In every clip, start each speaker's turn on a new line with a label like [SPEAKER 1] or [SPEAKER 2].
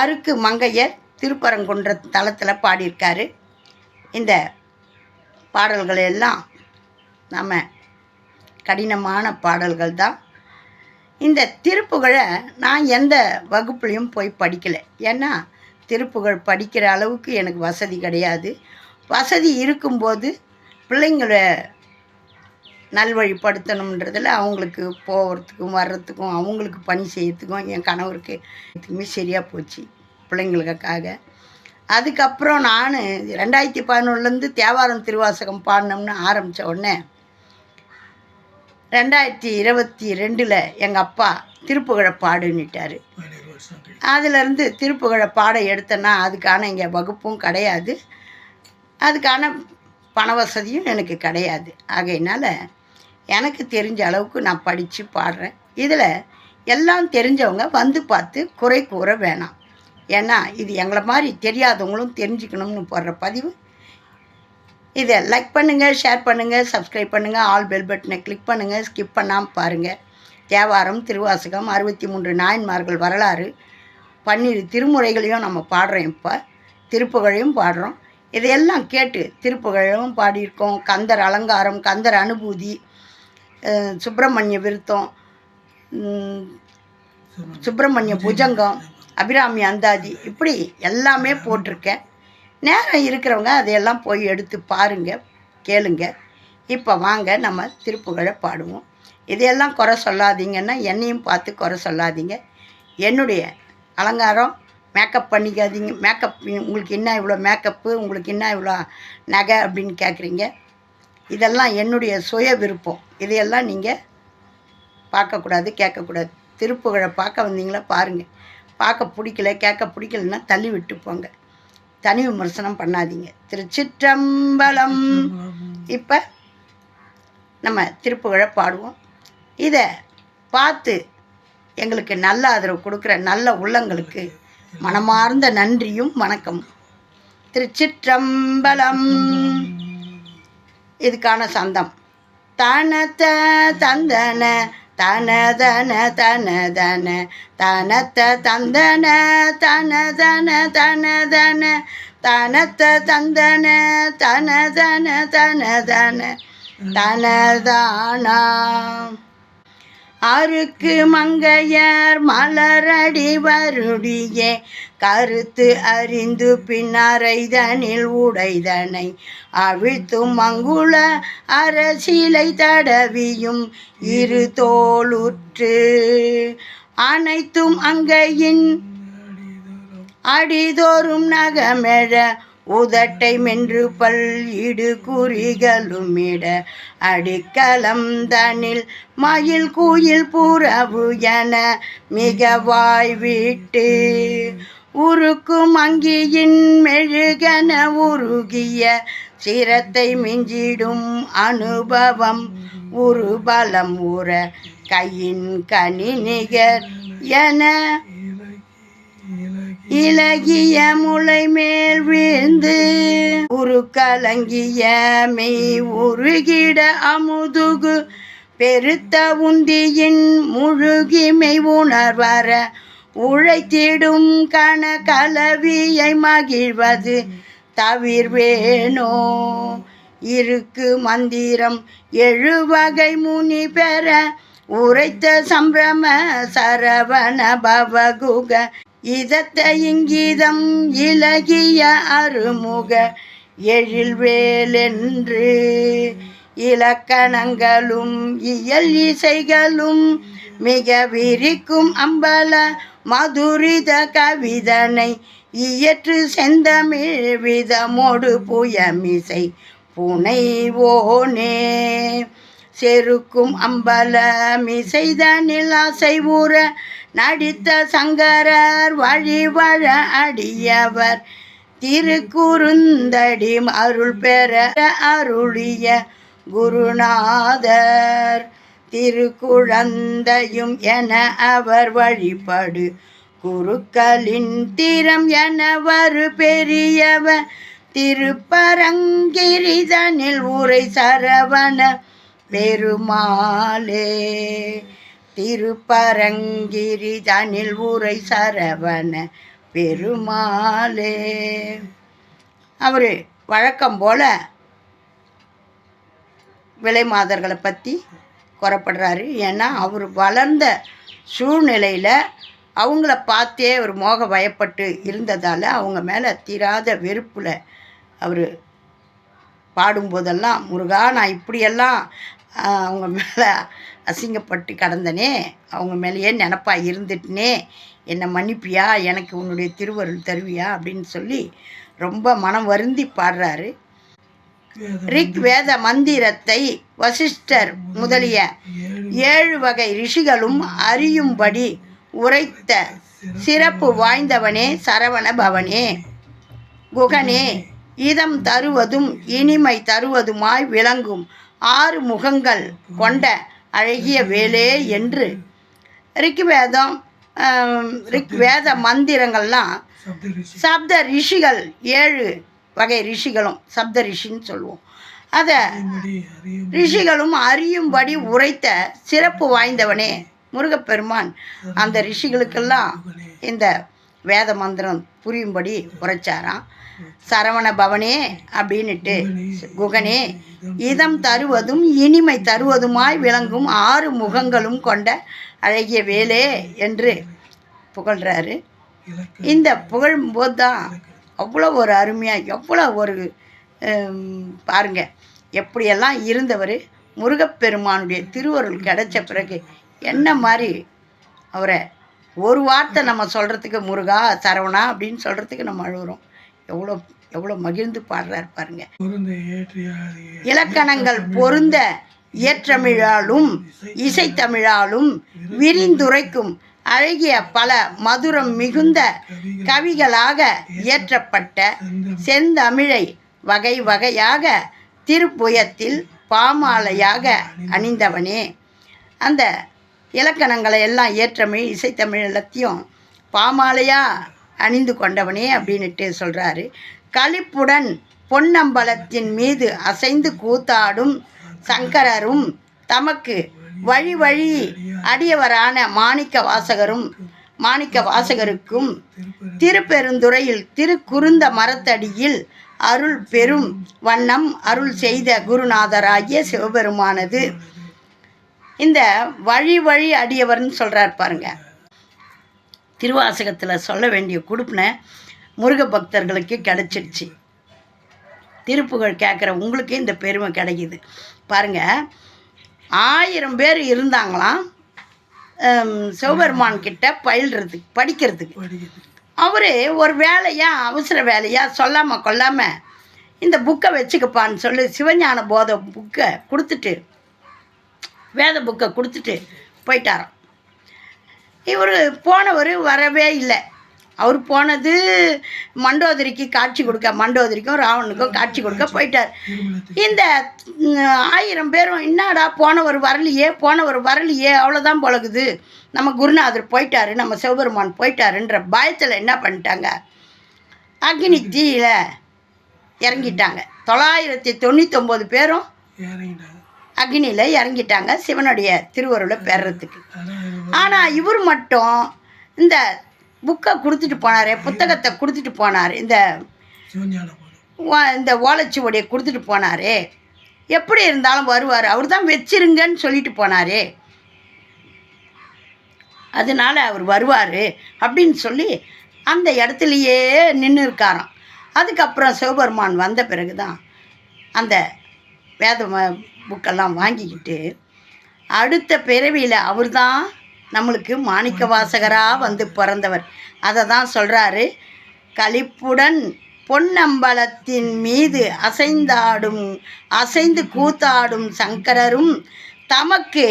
[SPEAKER 1] அருக்கு மங்கையர் திருப்பரங்குன்ற தளத்தில் பாடியிருக்காரு. இந்த பாடல்கள் எல்லாம் நம்ம கடினமான பாடல்கள் தான். இந்த திருப்புகழை நான் எந்த வகுப்புலையும் போய் படிக்கலை. ஏன்னா திருப்புகழ் படிக்கிற அளவுக்கு எனக்கு வசதி கிடையாது. வசதி இருக்கும்போது பிள்ளைங்களை நல்வழிப்படுத்தணுன்றதில் அவங்களுக்கு போகிறதுக்கும் வர்றதுக்கும் அவங்களுக்கு பணி செய்யறதுக்கும் என் கணவருக்கு எதுக்குமே சரியாக போச்சு பிள்ளைங்களுக்காக. அதுக்கப்புறம் நான் ரெண்டாயிரத்தி பதினொன்றுலேருந்து தேவாரம் திருவாசகம் பாடினோம்னு ஆரம்பித்த உடனே ரெண்டாயிரத்தி இருபத்தி ரெண்டில் எங்கள் அப்பா திருப்புகழை பாடுன்னுட்டார். அதிலேருந்து திருப்புகழை பாட எடுத்தேன்னா அதுக்கான இங்கே வகுப்பும் கிடையாது. அதுக்கான பண வசதியும் எனக்கு கிடையாது. ஆகையினால எனக்கு தெரிஞ்ச அளவுக்கு நான் படித்து பாடுறேன். இதில் எல்லாம் தெரிஞ்சவங்க வந்து பார்த்து குறை கூற வேணாம். ஏன்னா இது எங்களை மாதிரி தெரியாதவங்களும் தெரிஞ்சுக்கணும்னு போடுற பதிவு. இதை லைக் பண்ணுங்கள் ஷேர் பண்ணுங்கள் சப்ஸ்கிரைப் பண்ணுங்கள் ஆல் பெல் பட்டனை கிளிக் பண்ணுங்கள் ஸ்கிப் பண்ணாமல் பாருங்கள் தேவாரம் திருவாசகம் அறுபத்தி மூன்று நாயன்மார்கள் வரலாறு பன்னிரு திருமுறைகளையும் நம்ம பாடுறோம் இப்போ. திருப்புகழையும் பாடுறோம். இதையெல்லாம் கேட்டு திருப்புகழும் பாடியிருக்கோம். கந்தர் அலங்காரம் கந்தர் அனுபூதி சுப்பிரமணிய விருத்தம் சுப்பிரமணிய புஜங்கம் அபிராமி அந்தாதி இப்படி எல்லாமே போட்டிருக்கேன். நேரம் இருக்கிறவங்க அதையெல்லாம் போய் எடுத்து பாருங்க கேளுங்க. இப்போ வாங்க நம்ம திருப்புகழை பாடுவோம். இதையெல்லாம் குறை சொல்லாதீங்கன்னா என்னையும் பார்த்து குறை சொல்லாதீங்க. என்னுடைய அலங்காரம் மேக்கப் பண்ணிக்காதீங்க. மேக்கப் உங்களுக்கு என்ன இவ்வளோ மேக்கப்பு உங்களுக்கு என்ன இவ்வளோ நகை அப்படின்னு கேட்குறீங்க இதெல்லாம் என்னுடைய சுய விருப்பம். இதையெல்லாம் நீங்கள் பார்க்கக்கூடாது கேட்கக்கூடாது. திருப்புகழை பார்க்க வந்தீங்களா பாருங்கள் பார்க்க பிடிக்கல கேட்க பிடிக்கலன்னா தள்ளி விட்டு போங்க. தனி விமர்சனம் பண்ணாதீங்க. திருச்சிற்றம்பலம். இப்போ நம்ம திருப்புகழை பாடுவோம். இதை பார்த்து எங்களுக்கு நல்ல ஆதரவு கொடுக்குற நல்ல உள்ளங்களுக்கு மனமார்ந்த நன்றியும் வணக்கம் திருச்சிற்றம்பலம். இதுக்கான சந்தம். தனத்த தந்தன தனதன தனதன தனத்த தந்தன தனதன தனதன தனத்த தந்தன தனதன தனதன தனதானா? அருக்கு மங்கையர் மலரடி வருடியே. கருத்து அறிந்து பின்னரைதனில் உடைதனை. அவிழ்த்தும் மங்குள அரசிலை தடவியும் இரு தோளுற்று. அனைத்தும் அங்கையின் அடிதோறும் நகமெழ உதட்டை மென்று பல் இடு குறிகளுமிட அடிக்கலம் தனில் மயில் குயில் புறவு என மிக வாய்விட்டு உருக்கும் அங்கியின் மெழுகன உருகிய சிரத்தை மிஞ்சிடும் அனுபவம் உருபலம் உற கையின் கனி நிகர் என இலகிய முளை மேல் உரு கலங்கிய மெய் உருகிட அமுதுகு பெருத்த உந்தியின் முழுகிமை உணர்வர உழைத்திடும் கன கலவியை மகிழ்வது தவிர்வேனோ? இருக்கு மந்திரம் எழுவகை முனி பெற உரைத்த சம்பிரம சரவண பவகுக இதத்த இங்கீதம் இலகிய அருமுக எழில்வேலென்று. இலக்கணங்களும் இயல் இசைகளும் மிக விரிக்கும் அம்பல மதுரித கவிதனை இயற்று செந்தமிழ் விதமோடு புயமிசை புனைவோனே. செருக்கும் அம்பல மிசைதனில் அசைவுற நடித்த சங்கரர் வழிவழ அடியவர். திருக்குறுந்தடி அருள் பெற அருளிய குருநாதர். திருக்குழந்தையும் என அவர் வழிபடு. குருக்களின் திறம் என வரு பெரியவர். திருப்பரங்கிரிதனில் உரை சரவண பெருமாளே. திருப்பரங்கிரிதனில் உரை சரவண பெருமாளே. அவர் வழக்கம் போல் விலை மாதர்களை பற்றி குறப்படுறாரு ஏன்னா அவர் வளர்ந்த சூழ்நிலையில் அவங்கள பார்த்தே ஒரு மோக பயப்பட்டு இருந்ததால் அவங்க மேலே தீராத வெறுப்பில் அவர் பாடும்போதெல்லாம் முருகா நான் இப்படியெல்லாம் அவங்க மேலே அசிங்கப்பட்டு கடந்தனே அவங்க மேலேயே நினப்பா இருந்துட்டனே என்னை மன்னிப்பியா? எனக்கு உன்னுடைய திருவருள் தருவியா? அப்படின்னு சொல்லி ரொம்ப மனம் வருந்தி பாடுறாரு. ரிக் வேத மந்திரத்தை வசிஷ்டர் முதலிய ஏழு வகை ரிஷிகளும் அறியும்படி உரைத்த சிறப்பு வாய்ந்தவனே சரவண பவனே. குகனே இதம் தருவதும் இனிமை தருவதுமாய் விளங்கும் ஆறு முகங்கள் கொண்ட அழகிய வேலே என்று. ரிக்வேதம் ரிக்வேத மந்திரங்கள்லாம் சப்த ரிஷிகள் ஏழு வகை ரிஷிகளும் சப்த ரிஷின்னு சொல்லுவோம். அதை ரிஷிகளும் அறியும்படி உரைத்த சிறப்பு வாய்ந்தவனே முருகப்பெருமான். அந்த ரிஷிகளுக்கெல்லாம் இந்த வேத மந்திரம் புரியும்படி உரைச்சாராம். சரவண பவனே அப்படின்னுட்டு குகனே. இதம் தருவதும் இனிமை தருவதுமாய் விளங்கும் ஆறு முகங்களும் கொண்ட அழகிய வேலே என்று புகழ்கிறாரு இந்த புகழும்போது தான் அவ்வளோ ஒரு அருமையாக எவ்வளோ ஒரு பாருங்க எப்படியெல்லாம் இருந்தவர் முருகப்பெருமானுடைய திருவருள் கிடைச்ச பிறகு என்ன மாதிரி அவரை ஒரு வார்த்தை நம்ம சொல்கிறதுக்கு முருகா சரவணா அப்படின்னு சொல்கிறதுக்கு நம்ம அழுகுறோம். எவ்வளோ எவ்வளோ மகிழ்ந்து பாடுறாரு பாருங்க. இலக்கணங்கள் பொருந்த இயற்றமிழாலும் இசைத்தமிழாலும் விரிந்துரைக்கும் அழகிய பல மதுரம் மிகுந்த கவிகளாக இயற்றப்பட்ட செந்தமிழை வகை வகையாக திருப்புயத்தில் பாமாலையாக அணிந்தவனே. அந்த இலக்கணங்களை எல்லாம் இயற்றமிழ் இசைத்தமிழ் எல்லாத்தையும் பாமாலையாக அணிந்து கொண்டவனே அப்படின்னுட்டு சொல்கிறாரு களிப்புடன் பொன்னம்பலத்தின் மீது அசைந்து கூத்தாடும் சங்கரரும் தமக்கு வழி வழி அடியவரான மாணிக்க வாசகரும் மாணிக்க வாசகருக்கும் திருப்பெருந்துறையில் திருக்குறுந்த மரத்தடியில் அருள் பெரும் வண்ணம் அருள் செய்த குருநாதராகிய சிவபெருமானது. இந்த வழி வழி அடியவர்னு சொல்கிறார் பாருங்கள் திருவாசகத்தில் சொல்ல வேண்டிய கொடுப்பின முருக பக்தர்களுக்கு கிடச்சிருச்சு. திருப்புகழ் கேட்குற உங்களுக்கு இந்த பெருமை கிடைக்குது. பாருங்கள் ஆயிரம் பேர் இருந்தாங்களாம் சிவபெருமான் கிட்ட பயில்றதுக்கு படிக்கிறதுக்கு. அவர் ஒரு வேலையாக அவசர வேலையாக சொல்லாமல் கொள்ளாமல் இந்த புக்கை வச்சுக்கப்பான்னு சொல்லி சிவஞான போத புக்கை கொடுத்துட்டு வேத புக்கை கொடுத்துட்டு போயிட்டாராம். இவர் போனவர் வரவே இல்லை. அவர் போனது மண்டோதரிக்கு காட்சி கொடுக்க மண்டோதரிக்கும் ராவணுக்கும் காட்சி கொடுக்க போயிட்டார். இந்த ஆயிரம் பேரும் என்னடா போனவர் வரலையே போனவர் வரலையே அவ்வளோதான் பழகுது. நம்ம குருநாதர் போயிட்டாரு நம்ம சிவபெருமான் போயிட்டாருன்ற பயத்தில் என்ன பண்ணிட்டாங்க? அக்னி தீயில இறங்கிட்டாங்க. தொள்ளாயிரத்தி தொண்ணூத்தொம்பது பேரும் அக்னியில் இறங்கிட்டாங்க சிவனுடைய திருவருளை பெறறதுக்கு ஆனால் இவர் மட்டும் இந்த புக்கை கொடுத்துட்டு போனார் புத்தகத்தை கொடுத்துட்டு போனார் இந்த இந்த ஓலைச்சுவடியை கொடுத்துட்டு போனாரே. எப்படி இருந்தாலும் வருவார். அவர் தான் வச்சிருங்கன்னு சொல்லிட்டு போனாரே. அதனால அவர் வருவார் அப்படின்னு சொல்லி அந்த இடத்துலையே நின்று இருக்காராம். அதுக்கப்புறம் சிவபெருமான் வந்த பிறகு தான் அந்த வேத புக்கெல்லாம் வாங்கிக்கிட்டு அடுத்த பிறவியில் அவர் தான் நம்மளுக்கு மாணிக்க வாசகராக வந்து பிறந்தவர். அதை தான் சொல்கிறாரு கழிப்புடன் பொன்னம்பலத்தின் மீது அசைந்தாடும் அசைந்து கூத்தாடும் சங்கரரும் தமக்கு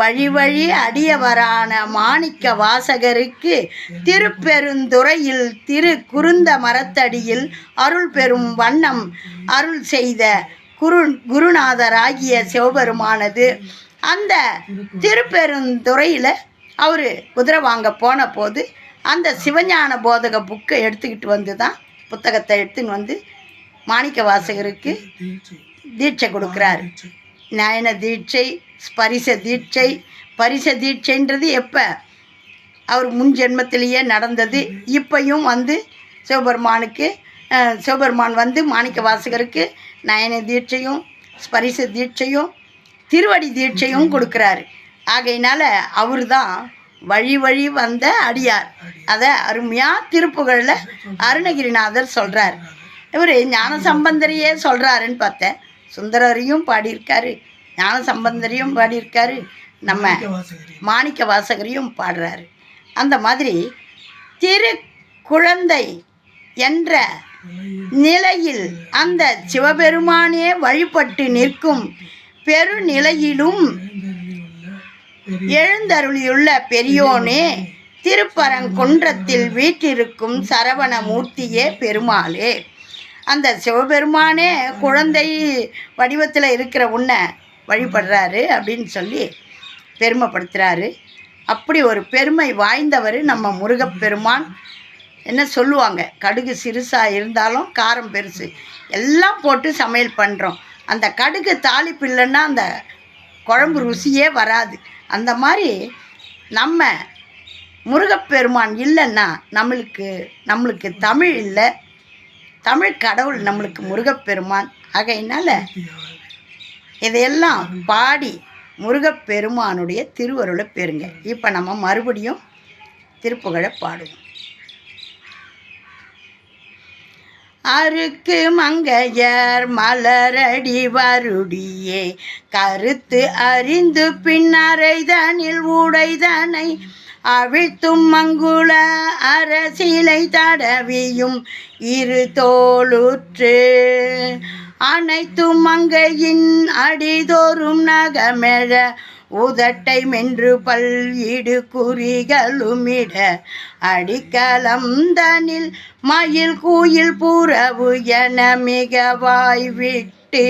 [SPEAKER 1] வழி வழி அடியவரான மாணிக்க வாசகருக்கு திருப்பெருந்துறையில் திரு குருந்த மரத்தடியில் அருள் பெறும் வண்ணம் அருள் செய்த குரு குருநாதராகிய சிவபெருமானது. அந்த திருப்பெருந்துறையில் அவர் குதிரை வாங்க போன போது அந்த சிவஞான போதக புக்கை எடுத்துக்கிட்டு வந்து தான் புத்தகத்தை எடுத்துன்னு வந்து மாணிக்க வாசகருக்கு தீட்சை கொடுக்குறாரு. நயன தீட்சை ஸ்பரிச தீட்சை பரிச தீட்சைன்றது எப்போ? அவர் முன் ஜென்மத்திலேயே நடந்தது. இப்பையும் வந்து சிவபெருமானுக்கு சிவபெருமான் வந்து மாணிக்க வாசகருக்கு நயன தீட்சையும் ஸ்பரிச தீட்சையும் திருவடி தீட்சையும் கொடுக்குறாரு. ஆகையினால அவர் தான் வழி வழி வந்த அடியார். அதை அருமையாக திருப்புகழில் அருணகிரிநாதர் சொல்கிறார் இவர் ஞான சம்பந்தரையே சொல்கிறாருன்னு பார்த்தேன். சுந்தரரையும் பாடியிருக்காரு. ஞான சம்பந்தரையும் பாடியிருக்காரு. நம்ம மாணிக்க வாசகரையும் பாடுறாரு. அந்த மாதிரி திரு குழந்தை என்ற நிலையில் அந்த சிவபெருமானே வழிபட்டு நிற்கும் பெருநிலையிலும் எழுந்தருளியுள்ள பெரியோனே திருப்பரங்குன்றத்தில் வீற்றிருக்கும் சரவண மூர்த்தியே பெருமாளே. அந்த சிவபெருமானே குழந்தை வடிவத்தில் இருக்கிற உன்னை வழிபடுறாரு அப்படின்னு சொல்லி பெருமைப்படுத்துகிறாரு அப்படி ஒரு பெருமை வாய்ந்தவர் நம்ம முருகப்பெருமான். என்ன சொல்லுவாங்க? கடுகு சிறுசாக இருந்தாலும் காரம் பெருசு. எல்லாம் போட்டு சமையல் பண்ணுறோம் அந்த கடுகு தாளிப்பு இல்லைன்னா அந்த குழம்பு ருசியே வராது. அந்த மாதிரி நம்ம முருகப்பெருமான் இல்லைன்னா நம்மளுக்கு நம்மளுக்கு தமிழ் இல்லை. தமிழ் கடவுள் நம்மளுக்கு முருகப்பெருமான். ஆகையினால இதையெல்லாம் பாடி முருகப்பெருமானுடைய திருவருளை பெறுங்க. இப்போ நம்ம மறுபடியும் திருப்புகழை பாடுவோம். அருக்கு மங்கையர் மலரடி வருடியே. கருத்து அறிந்து பின்னரைதனில் உடைதனை அவிழ்த்தும் மங்குள அரசிலை தடவியும் இரு தோளுற்று. அனைத்தும் மங்கையின் அடிதோறும் நகமெழ உதட்டை மென்று பல் இடு குறிகளுமிட அடிக்கலம் தனில் மயில் கூயில் புறவு என மிக வாய்விட்டு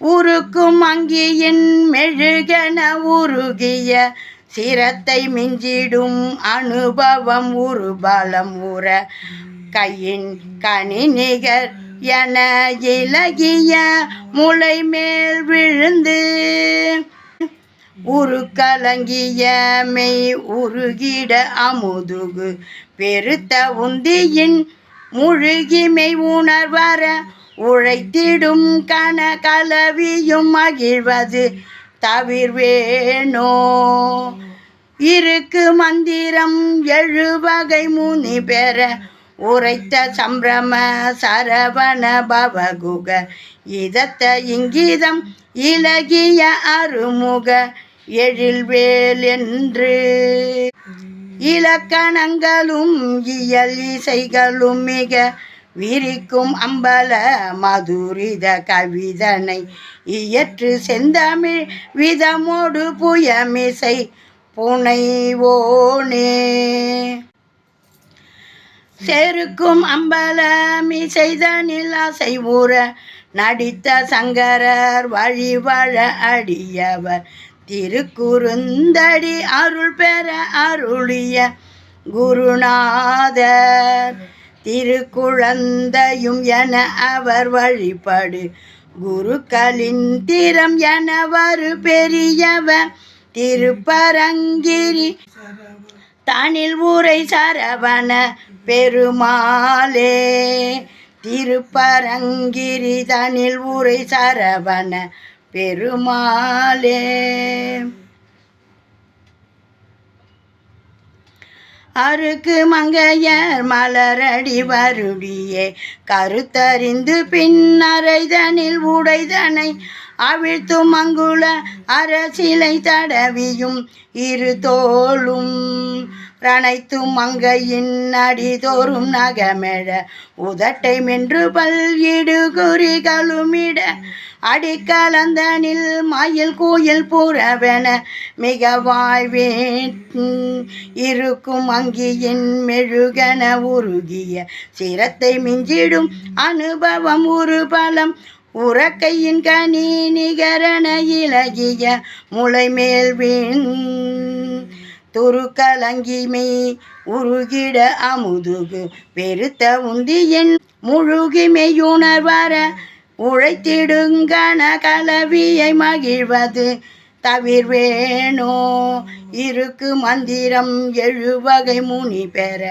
[SPEAKER 1] உருக்கும் அங்கியின் மெழுகென உருகிய சிரத்தை மிஞ்சிடும் அனுபவம் உருபலம் உற கையின் கனி நிகர் என இலகிய முளை மேல் விழுந்து உரு கலங்கிய மெய் உருகிட அமுதுகு. பெருத்த உந்தியின் முழுகிமை உணர்வர உழைத்திடும் கன கலவியும் மகிழ்வது தவிர்வேணோ இருக்கு மந்திரம் எழுவகை முனி பெற உரைத்த சம்பிரம சரவண பவகுக. இதத்த இங்கிதம் இலகிய அருமுக. எழில்வேல் என்று. இலக்கணங்களும் இயல் இசைகளும் மிக விரிக்கும் அம்பல மதுரித கவிதனை. இயற்று செந்தமிழ் விதமோடு புயமிசை புனைவோனே. செருக்கும் அம்பலமிசைதனில் அசைவுற நடித்த சங்கரர் வழிவழ அடியவர் திருக்குறுந்தடி அருள் பெற அருளிய குருநாதர். திருக்குழந்தையும் என அவர் வழிபடு. குருக்களின் திறம் என வரு பெரியவர். திருப்பரங்கிரி தனில் ஊரை சரவண பெருமாளே. திருப்பரங்கிரி தனில் ஊரை சரவண பெருமாளே. அருக்கு மங்கையர் மலரடி வருடியே. கருத்தறிந்து பின்னரைதனில் உடைதனை அவிழ்த்து மங்குள அரசிலை தடவியும். இரு தோளும் ரனைத்தும் மங்கையின் அடிதோறும் நகமெழ உதட்டை மென்று பல்கிடு குறிகளுமிட அடிக்கலந்தனில் மயில் கோயில் புறவென மிக வாய்வே இருக்கும் அங்கியின் மெழுகன உருகிய சிரத்தை மிஞ்சிடும் அனுபவம் ஒரு பலம் உறக்கையின் கனி நிகரன இலகிய முளைமேல் வீண். துருக்கலங்கிமை உருகிட அமுதுகு பெருத்த உந்தியின் முழுகிமையுணர்வர உழைத்திடுங்கன கலவியை மகிழ்வது தவிர்வேணோ இருக்கு மந்திரம் எழுவகை முனி பெற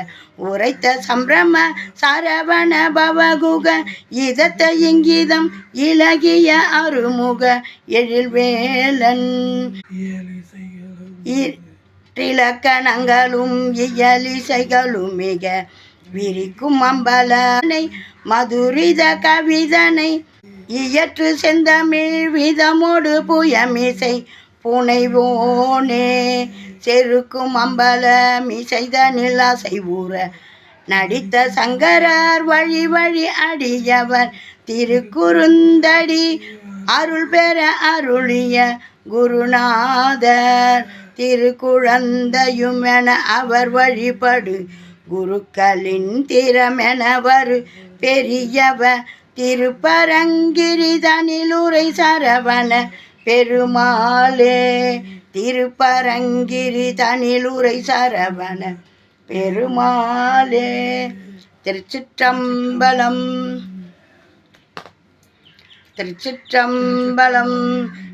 [SPEAKER 1] உரைத்த சம்பிரம சரவண பவகுக இதத்த இங்கிதம் இலகிய அருமுக எழில்வேலன் இலக்கணங்களும் இயலிசைகளும் மிக விரிக்கும் அம்பலனை மதுரித கவிதனை இயற்று செந்தமிழ் விதமோடு புயமிசை புனைவோனே. செருக்கும் அம்பல மிசைதனில் அசைவுற நடித்த சங்கரார் வழி வழி அடியவர் திருக்குறுந்தடி அருள் பெற அருளிய குருநாதர். திருக்குழந்தையும் என அவர் வழிபடு. குருக்களின் திறமெனவர் பெரியவ திருப்பரங்கிரிதனிலுரை சரவண பெருமாளே. திருப்பரங்கிரி தனிலுரை சரவண பெருமாளே. திருச்சிற்றம்பலம் திருச்சிற்றம்பலம்